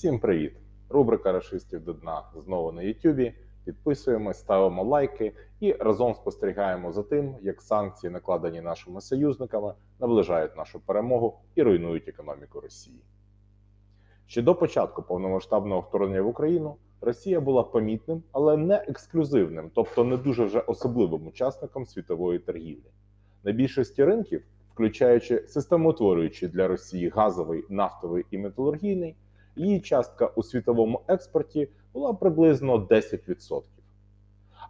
Всім привіт! Рубрика Рашистів до дна знову на Ютубі. Підписуємось, ставимо лайки і разом спостерігаємо за тим, як санкції, накладені нашими союзниками, наближають нашу перемогу і руйнують економіку Росії. Ще до початку повномасштабного вторгнення в Україну Росія була помітним, але не ексклюзивним, тобто не дуже вже особливим учасником світової торгівлі. На більшості ринків, включаючи системотворюючий для Росії газовий, нафтовий і металургійний, її частка у світовому експорті була приблизно 10%.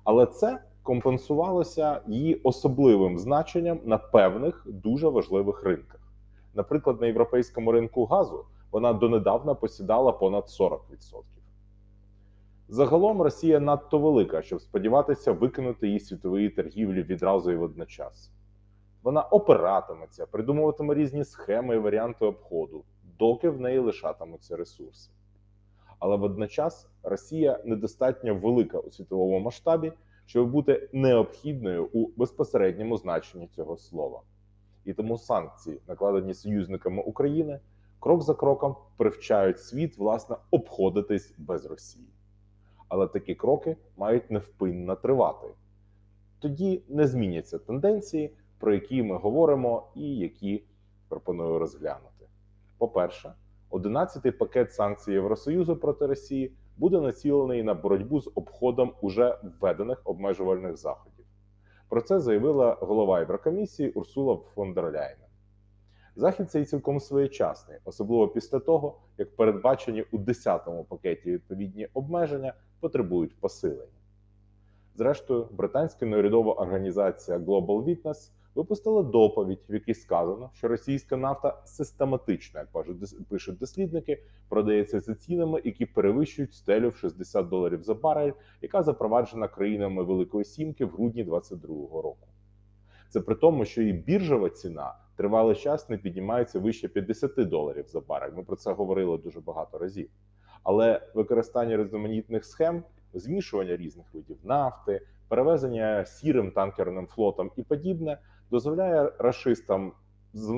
Але це компенсувалося її особливим значенням на певних дуже важливих ринках. Наприклад, на європейському ринку газу вона донедавна посідала понад 40%. Загалом Росія надто велика, щоб сподіватися викинути її світової торгівлі відразу і водночас. Вона опиратиметься, придумуватиме різні схеми і варіанти обходу, доки в неї лишатимуться ресурси. Але водночас Росія недостатньо велика у світовому масштабі, щоб бути необхідною у безпосередньому значенні цього слова. І тому санкції, накладені союзниками України, крок за кроком привчають світ власне обходитись без Росії. Але такі кроки мають невпинно тривати. Тоді не зміняться тенденції, про які ми говоримо, і які пропоную розглянути. По-перше, 11-й пакет санкцій Євросоюзу проти Росії буде націлений на боротьбу з обходом уже введених обмежувальних заходів. Про це заявила голова Єврокомісії Урсула фон дер Ляйнен. Захід цей цілком своєчасний, особливо після того, як передбачені у 10-му пакеті відповідні обмеження потребують посилення. Зрештою, британська неурядова організація Global Witness випустила доповідь, в якій сказано, що російська нафта систематично, як пишуть дослідники, продається за цінами, які перевищують стелю в 60 доларів за барель, яка запроваджена країнами Великої Сімки в грудні 2022 року. Це при тому, що і біржова ціна тривалий час не піднімається вище 50 доларів за барель. Ми про це говорили дуже багато разів. Але використання різноманітних схем, змішування різних видів нафти, перевезення сірим танкерним флотом і подібне дозволяє рашистам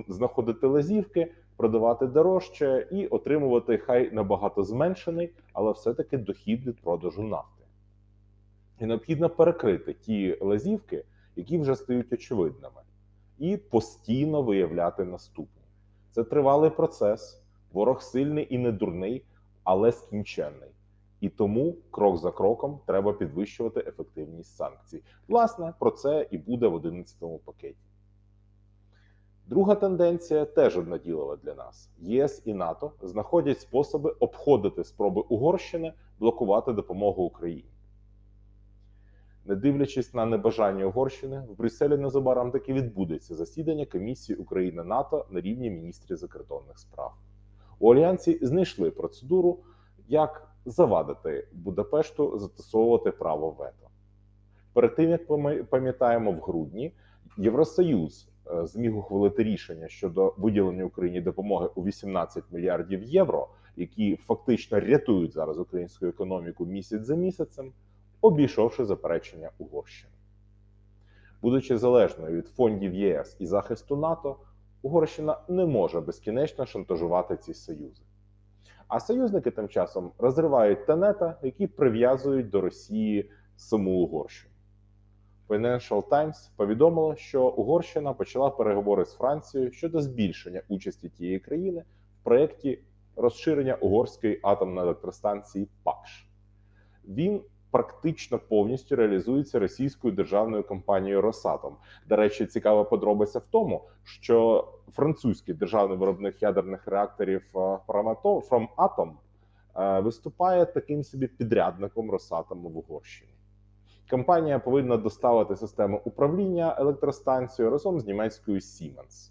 знаходити лазівки, продавати дорожче і отримувати хай набагато зменшений, але все-таки дохід від продажу нафти. І необхідно перекрити ті лазівки, які вже стають очевидними, і постійно виявляти наступні. Це тривалий процес, ворог сильний і не дурний, але скінченний. І тому крок за кроком треба підвищувати ефективність санкцій. Власне, про це і буде в 11-му пакеті. Друга тенденція теж одноділова для нас: ЄС і НАТО знаходять способи обходити спроби Угорщини блокувати допомогу Україні. Не дивлячись на небажання Угорщини, в Брюсселі незабаром таки відбудеться засідання комісії України НАТО на рівні міністрів закордонних справ. У альянсі знайшли процедуру, як завадити Будапешту застосовувати право вето. Перед тим як ми пам'ятаємо в грудні, Євросоюз зміг ухвалити рішення щодо виділення Україні допомоги у 18 мільярдів євро, які фактично рятують зараз українську економіку місяць за місяцем, обійшовши заперечення Угорщини. Будучи залежною від фондів ЄС і захисту НАТО, Угорщина не може безкінечно шантажувати ці союзи. А союзники тим часом розривають тенета, які прив'язують до Росії саму Угорщину. Financial Times повідомило, що Угорщина почала переговори з Францією щодо збільшення участі тієї країни в проєкті розширення угорської атомної електростанції ПАКШ. Він практично повністю реалізується російською державною компанією Росатом. До речі, цікава подробиця в тому, що французький державний виробник ядерних реакторів Фроматом виступає таким собі підрядником Росатому в Угорщині. Компанія повинна доставити систему управління електростанцією разом з німецькою Siemens.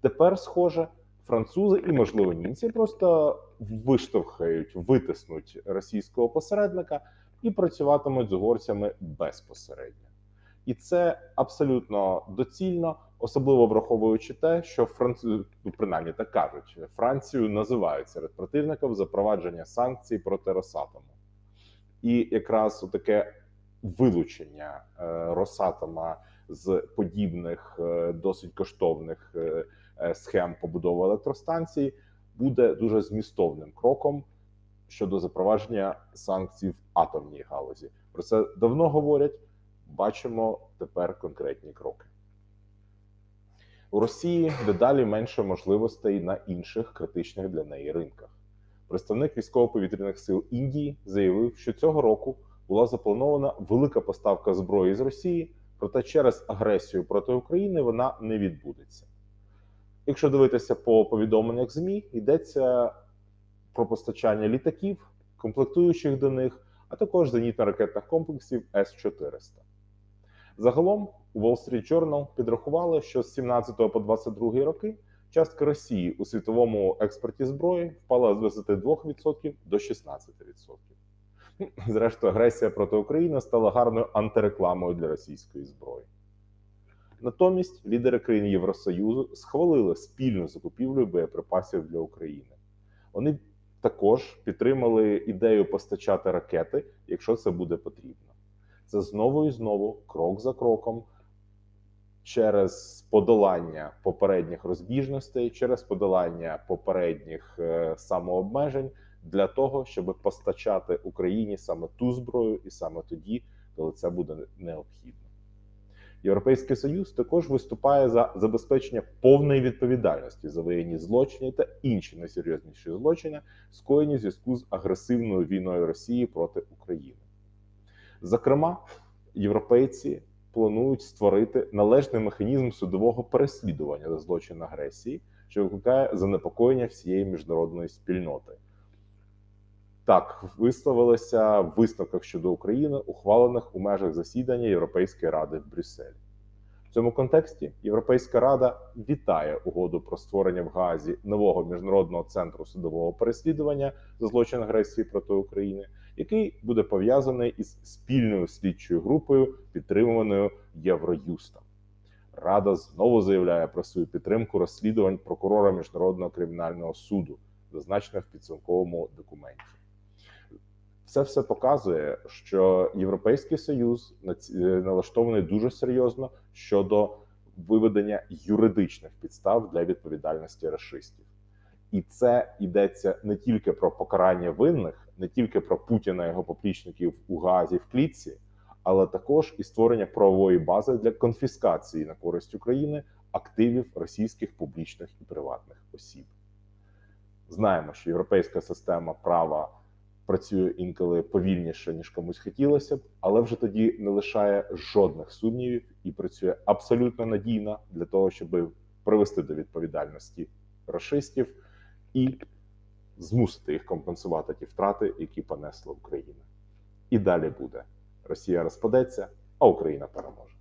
Тепер, схоже, французи і, можливо, німці просто виштовхають, витиснуть російського посередника і працюватимуть з угорцями безпосередньо. І це абсолютно доцільно, особливо враховуючи те, що Францію, ну, принаймні так кажуть, Францію називають серед противників запровадження санкцій проти Росатому. І якраз таке вилучення е, Росатома з подібних е, досить коштовних е, схем побудови електростанцій буде дуже змістовним кроком щодо запровадження санкцій в атомній галузі. Про це давно говорять. Бачимо тепер конкретні кроки. У Росії дедалі менше можливостей на інших критичних для неї ринках. Представник військово-повітряних сил Індії заявив, що цього року була запланована велика поставка зброї з Росії, проте через агресію проти України вона не відбудеться. Якщо дивитися по повідомленнях ЗМІ, йдеться про постачання літаків, комплектуючих до них, а також зенітно-ракетних комплексів С-400. Загалом у Wall Street Journal підрахували, що з 17 по 22 роки частка Росії у світовому експорті зброї впала з 22% до 16%. Ну, Зрештою, агресія проти України стала гарною антирекламою для російської зброї. Натомість лідери країн Євросоюзу схвалили спільну закупівлю боєприпасів для України. Вони також підтримали ідею постачати ракети, якщо це буде потрібно. Це знову і знову, крок за кроком, через подолання попередніх розбіжностей, через подолання попередніх е, самообмежень для того, щоб постачати Україні саме ту зброю і саме тоді, коли це буде необхідно. Європейський Союз також виступає за забезпечення повної відповідальності за воєнні злочини та інші найсерйозніші злочини, скоєні в зв'язку з агресивною війною Росії проти України. Зокрема, європейці планують створити належний механізм судового переслідування за злочин агресії, що викликає занепокоєння всієї міжнародної спільноти. Так, висловилися в висновках щодо України, ухвалених у межах засідання Європейської ради в Брюсселі. В цьому контексті Європейська рада вітає угоду про створення в Гаазі нового міжнародного центру судового переслідування за злочин агресії проти України, який буде пов'язаний із спільною слідчою групою, підтримуваною Євроюстом. Рада знову заявляє про свою підтримку розслідувань прокурора міжнародного кримінального суду, зазначене в підсумковому документі. Це все показує, що Європейський Союз е, налаштований дуже серйозно щодо виведення юридичних підстав для відповідальності расистів. І це йдеться не тільки про покарання винних, не тільки про Путіна і його поплічників у Газі в клітці, але також і створення правової бази для конфіскації на користь України активів російських публічних і приватних осіб. Знаємо, що європейська система права працює інколи повільніше, ніж комусь хотілося б, але вже тоді не лишає жодних сумнівів і працює абсолютно надійно для того, щоб привести до відповідальності расистів і змусити їх компенсувати ті втрати, які понесла Україна. І далі буде: Росія розпадеться, а Україна переможе.